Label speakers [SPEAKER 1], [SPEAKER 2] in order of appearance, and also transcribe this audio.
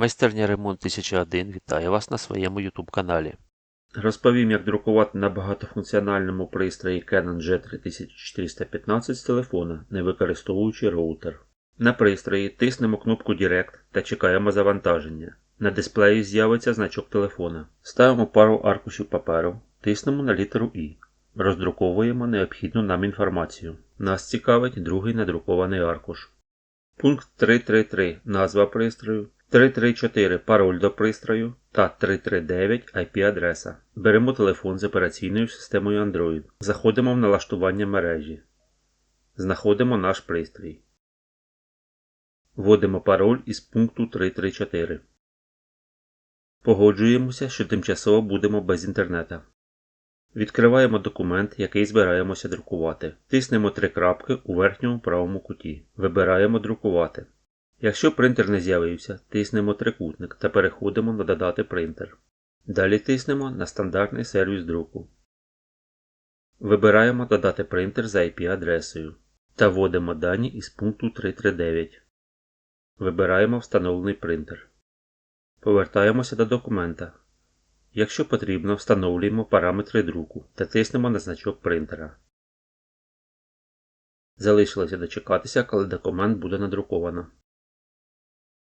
[SPEAKER 1] Майстерня ремонт 1001 вітає вас на своєму YouTube каналі. Розповім, як друкувати на багатофункціональному пристрої Canon G3415 з телефона, не використовуючи роутер. На пристрої тиснемо кнопку Direct та чекаємо завантаження. На дисплеї з'явиться значок телефона. Ставимо пару аркушів паперу, тиснемо на літеру І. Роздруковуємо необхідну нам інформацію. Нас цікавить другий надрукований аркуш. Пункт 3.3.3 назва пристрою, 3.3.4 пароль до пристрою та 3.3.9 IP-адреса. Беремо телефон з операційною системою Android. Заходимо в налаштування мережі. Знаходимо наш пристрій. Вводимо пароль із пункту 3.3.4. Погоджуємося, що тимчасово будемо без інтернета. Відкриваємо документ, який збираємося друкувати. Тиснемо три крапки у верхньому правому куті. Вибираємо Друкувати. Якщо принтер не з'явився, тиснемо трикутник та переходимо на Додати принтер. Далі тиснемо на стандартний сервіс друку. Вибираємо Додати принтер за IP-адресою та вводимо дані із пункту 339. Вибираємо встановлений принтер. Повертаємося до документа. Якщо потрібно, встановлюємо параметри друку та тиснемо на значок принтера. Залишилося дочекатися, коли документ буде надруковано.